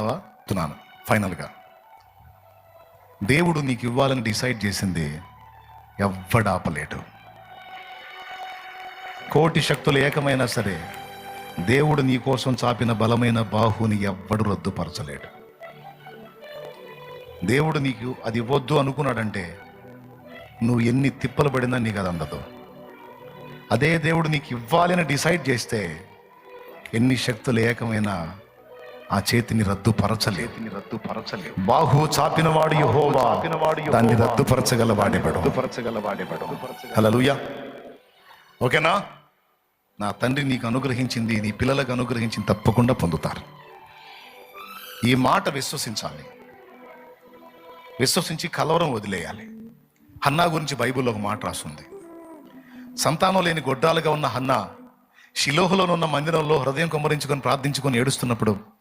చెప్తున్నాను ఫైనల్గా. దేవుడు నీకు ఇవ్వాలని డిసైడ్ చేసింది ఎవ్వడు ఆపలేడు కోటి శక్తులు ఏకమైనా సరే దేవుడు నీ కోసం చాపిన బలమైన బాహుని ఎవ్వడు రద్దుపరచలేడు. దేవుడు నీకు అది ఇవ్వద్దు అనుకున్నాడంటే నువ్వు ఎన్ని తిప్పలు పడినా నీకు అది అందదు. అదే దేవుడు నీకు ఇవ్వాలని డిసైడ్ చేస్తే ఎన్ని శక్తులు ఏకమైనా ఆ చేతిని రద్దుపరచలేదు రద్దుపరచలేదు బాహు చాపిన వాడు యెహోవా. దాన్ని రద్దుపరచగల వాడేవాడు? రద్దుపరచగల వాడేవాడు? హల్లెలూయా. ఓకేనా? నా తండ్రి నీకు అనుగ్రహించింది నీ పిల్లలకు అనుగ్రహించింది తప్పకుండా పొందుతారు. ఈ మాట విశ్వసించాలి. విశ్వసించి కలవరం వదిలేయాలి. హన్నా గురించి బైబిల్లో ఒక మాట రాస్తుంది సంతానం లేని గొడ్డాలుగా ఉన్న హన్నా శిలోహులోనున్న మందిరంలో హృదయం కుమ్మరించుకొని ప్రార్థించుకొని ఏడుస్తున్నప్పుడు